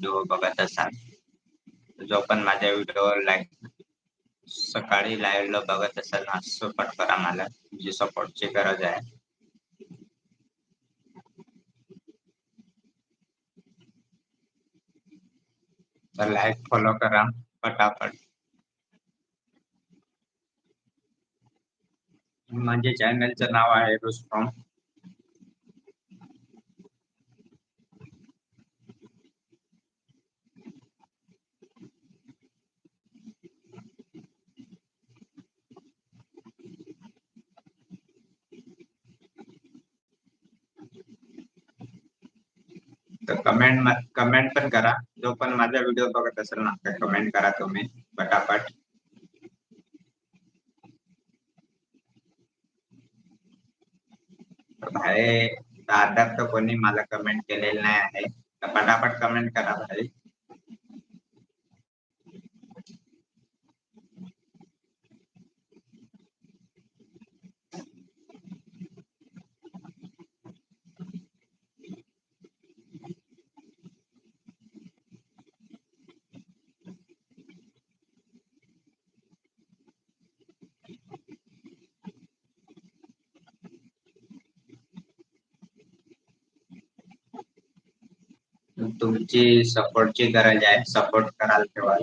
Video बघत असाल. जो पण माझ्या व्हिडिओवर लाईक सकाळी लाईव्हला बघत असाल ना सपोर्ट करा मला. जी सपोर्टची गरज आहे. तर लाईक फॉलो करा पटापट. माझे चॅनलचं नाव आहे रुस्टॉम तर कमेंट कमेंट पण करा. जो पण माझा व्हिडिओ बघत असेल ना कमेंट करा तुम्ही पटापट. भाई आता तर कोणी मला कमेंट केलेलं नाही आहे. तर पटापट कमेंट करा भाई. तुमची सपोर्टची गरज आहे. सपोर्ट कराल तेव्हा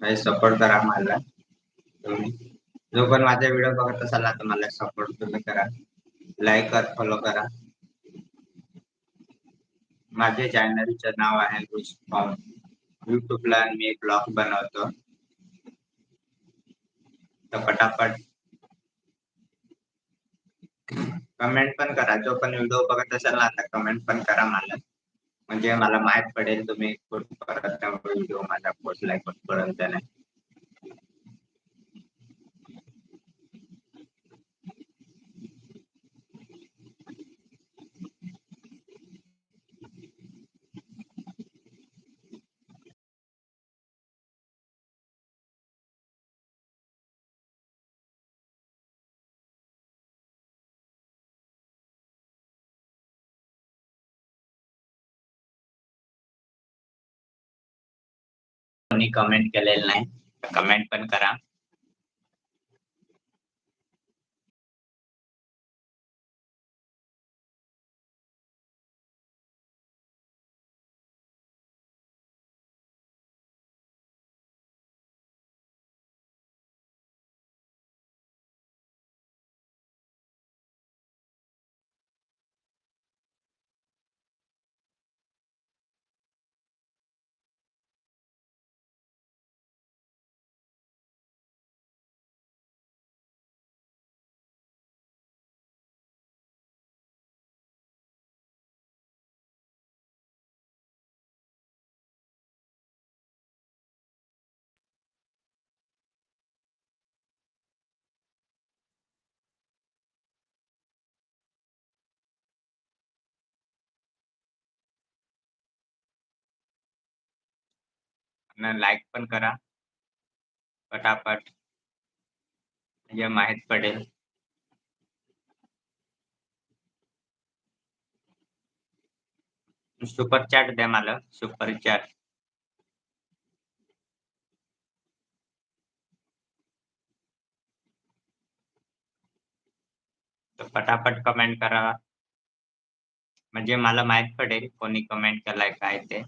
म्हणजे सपोर्ट करा मला तुम्ही जो पण माझा व्हिडिओ बघत असाल ना तर मला सपोर्ट तुम्ही करा. लाईक कर फॉलो करा. माझे चॅनलचं नाव आहे फॉर्म युट्यूबला मी ब्लॉग बनवतो. तर पटापट. कमेंट पण करा. जो पण व्हिडिओ बघत असाल ना आता कमेंट पण करा मला. म्हणजे मला माहीत पडेल तुम्ही परत व्हिडिओ माझा पोचलाय कुठपर्यंत नाही. कोणी कमेंट केलेलं नाही कमेंट पण करा. लाईक पण करा. पटापट. म्हणजे माहीत पडेल. सुपर चॅट द्या मला सुपर चॅट तर पटापट कमेंट करा. म्हणजे मला माहीत पडेल कोणी कमेंट केलाय काय ते.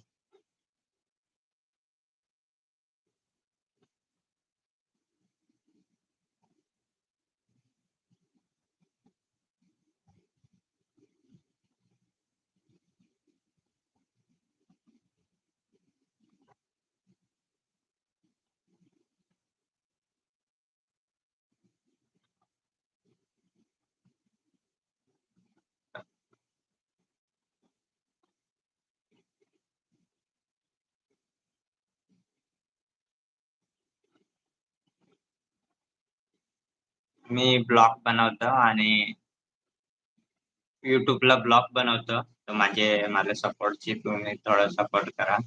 मी ब्लॉग बनवतो आणि युट्यूबला ब्लॉग बनवतो. तर माझे मला सपोर्टची तुम्ही थोडं सपोर्ट करा.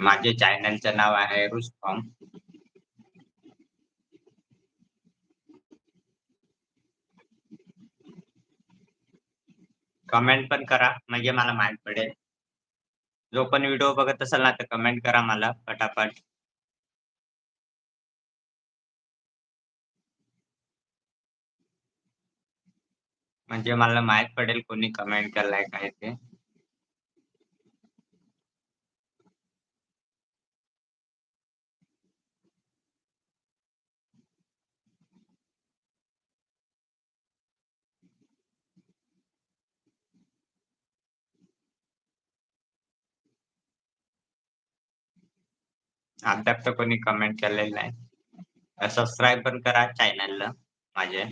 माझे चॅनलचं नाव आहे रुस्कॉम. कमेंट पण करा म्हणजे मला माहीत पडेल. जो पण व्हिडिओ बघत असेल ना तर कमेंट करा मला पटापट. म्हणजे मला माहीत पडेल कोणी कमेंट केलाय काय ते. अद्याप तर कोणी कमेंट केलेलं नाही. सबस्क्राईब पण करा चॅनलला माझे.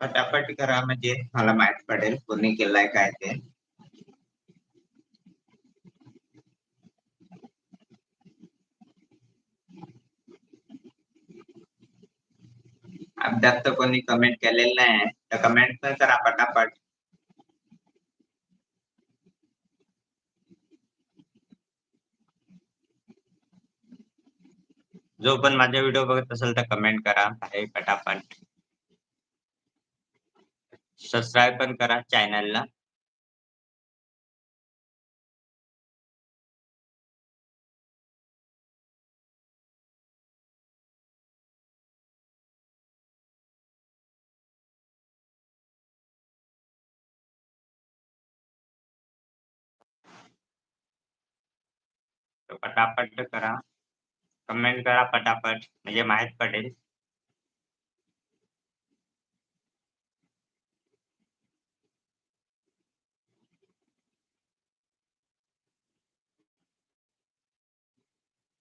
पटापट करा म्हणजे मला माहित पडेल कोणी केलाय काय अद्याप कोणी कमेंट केलेलं नाही तर कमेंट पण करा पटापट जो पण माझा व्हिडिओ बघत असेल तर कमेंट करा. भाई पटापट सबस्क्राईब पण करा चॅनलला पटापट करा. कमेंट करा पटापट म्हणजे माहित पडेल.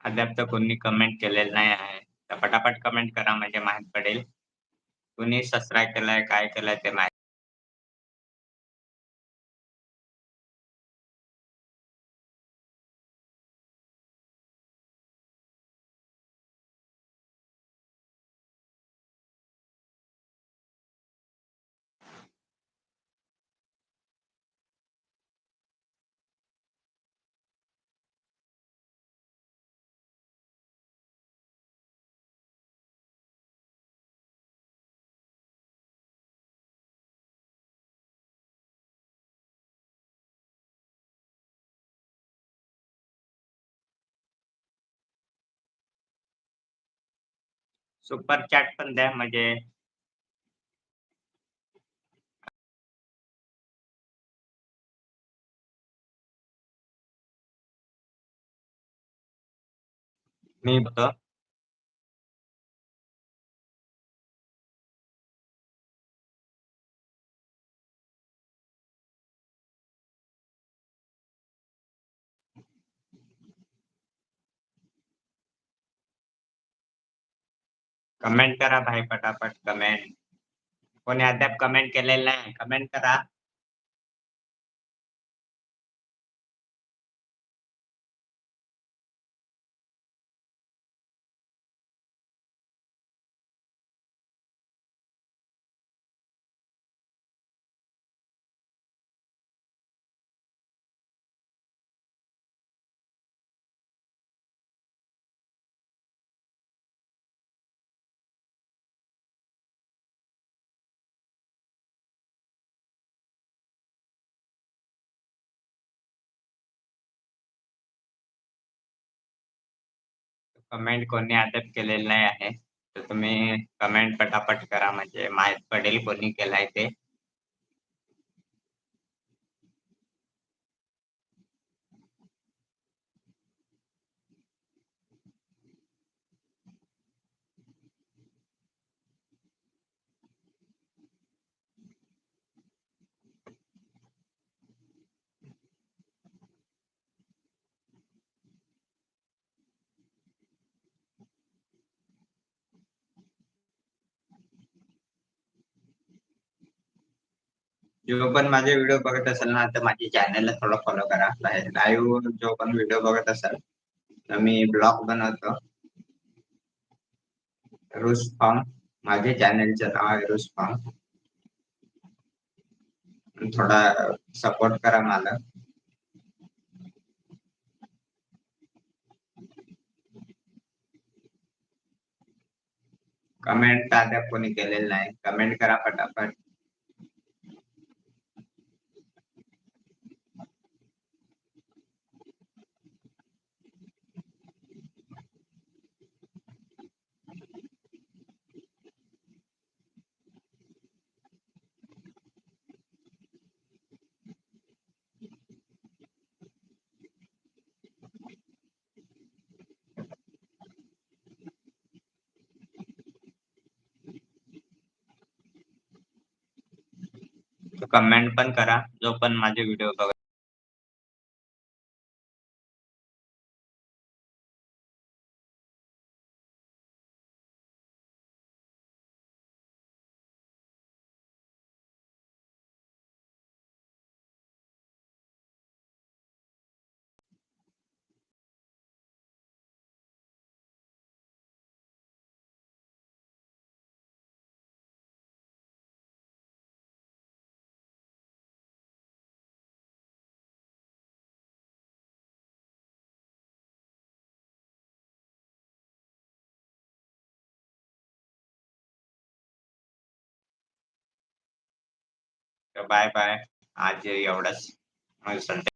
अद्याप तर कोणी कमेंट केलेलं नाही आहे. तर पटापट कमेंट करा म्हणजे माहीत पडेल. कुणी सबस्क्राईब केलाय काय केलंय ते माहीत सुपर चॅट पण द्या म्हणजे. मी बघतो. कमेंट करा भाई पटापट. कमेंट कोणी अद्याप कमेंट केलेलं नाही. कमेंट करा. कमेंट कोणी अद्याप केलेलं नाही आहे. तर तुम्ही कमेंट पटापट करा. म्हणजे माहीत पडेल कोणी केलाय ते. जो पण माझे व्हिडिओ बघत असेल ना तर माझी चॅनलला थोडं फॉलो करा. लाईव्ह जो पण व्हिडिओ बघत असेल तर मी ब्लॉग बनवतो. रुस फॉर्म माझे चॅनलचं नाव आहे रुस फॉर्म थोडा सपोर्ट करा मला. कमेंट आता कोणी केलेलं नाही. कमेंट करा पटापट. कमेंट पण करा. जो पण माझे व्हिडिओ बघत बाय बाय. आज एवढंच. संडे